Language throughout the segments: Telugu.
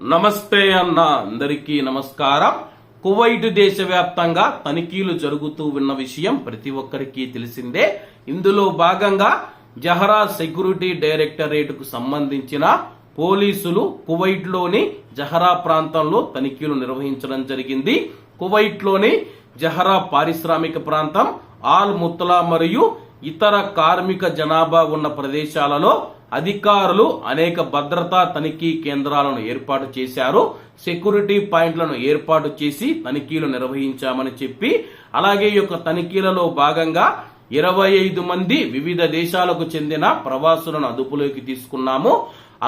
నమస్తే అన్న అందరికీ నమస్కారం. కువైట్ దేశవ్యాప్తంగా తనిఖీలు జరుగుతూ ఉన్న విషయం ప్రతి ఒక్కరికి తెలిసిందే. ఇందులో భాగంగా జహరా సెక్యూరిటీ డైరెక్టరేట్కు సంబంధించిన పోలీసులు కువైట్లోని జహరా ప్రాంతంలో తనిఖీలు నిర్వహించడం జరిగింది. కువైట్లోని జహరా పారిశ్రామిక ప్రాంతం ఆల్ ముత్తలా మరియు ఇతర కార్మిక జనాభా ఉన్న ప్రదేశాలలో అధికారులు అనేక భద్రతా తనిఖీ కేంద్రాలను ఏర్పాటు చేశారు. సెక్యూరిటీ పాయింట్లను ఏర్పాటు చేసి తనిఖీలు నిర్వహించామని చెప్పి అలాగే ఈ యొక్క తనిఖీలలో భాగంగా ఇరవై ఐదు మంది వివిధ దేశాలకు చెందిన ప్రవాసులను అదుపులోకి తీసుకున్నాము.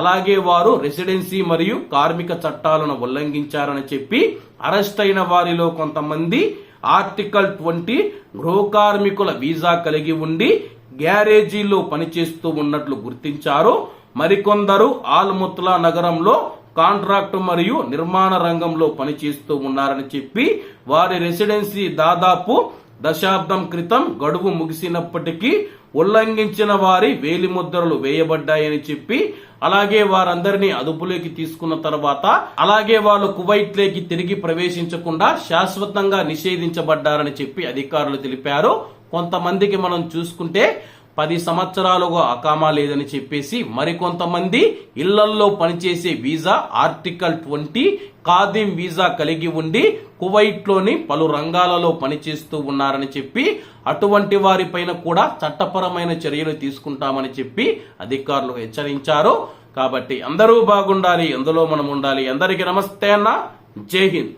అలాగే వారు రెసిడెన్సీ మరియు కార్మిక చట్టాలను ఉల్లంఘించారని చెప్పి అరెస్ట్ అయిన వారిలో కొంతమంది ఆర్టికల్ ట్వంటీ గృహ కార్మికుల వీసా కలిగి ఉండి గ్యారేజీలో పనిచేస్తూ ఉన్నట్లు గుర్తించారు. మరికొందరు ఆల్ముత్లా నగరంలో కాంట్రాక్ట్ మరియు నిర్మాణ రంగంలో పనిచేస్తూ ఉన్నారని చెప్పి వారి రెసిడెన్సీ దాదాపు దశాబ్దం క్రితం గడువు ముగిసినప్పటికీ ఉల్లంఘించిన వారి వేలి ముద్రలు వేయబడ్డాయని చెప్పి అలాగే వారందరినీ అదుపులోకి తీసుకున్న తర్వాత అలాగే వాళ్ళు కువైట్లోకి తిరిగి ప్రవేశించకుండా శాశ్వతంగా నిషేధించబడ్డారని చెప్పి అధికారులు తెలిపారు. కొంతమందికి మనం చూసుకుంటే పది సంవత్సరాలుగా అకామా లేదని చెప్పేసి మరికొంతమంది ఇళ్ళల్లో పనిచేసే వీసా ఆర్టికల్ ట్వంటీ ఖాదిం వీసా కలిగి ఉండి కువైట్లోని పలు రంగాలలో పనిచేస్తూ ఉన్నారని చెప్పి అటువంటి వారిపైన కూడా చట్టపరమైన చర్యలు తీసుకుంటామని చెప్పి అధికారులు హెచ్చరించారు. కాబట్టి అందరూ బాగుండాలి ఎందులో మనం ఉండాలి. అందరికీ నమస్తే అన్న. జై హింద్.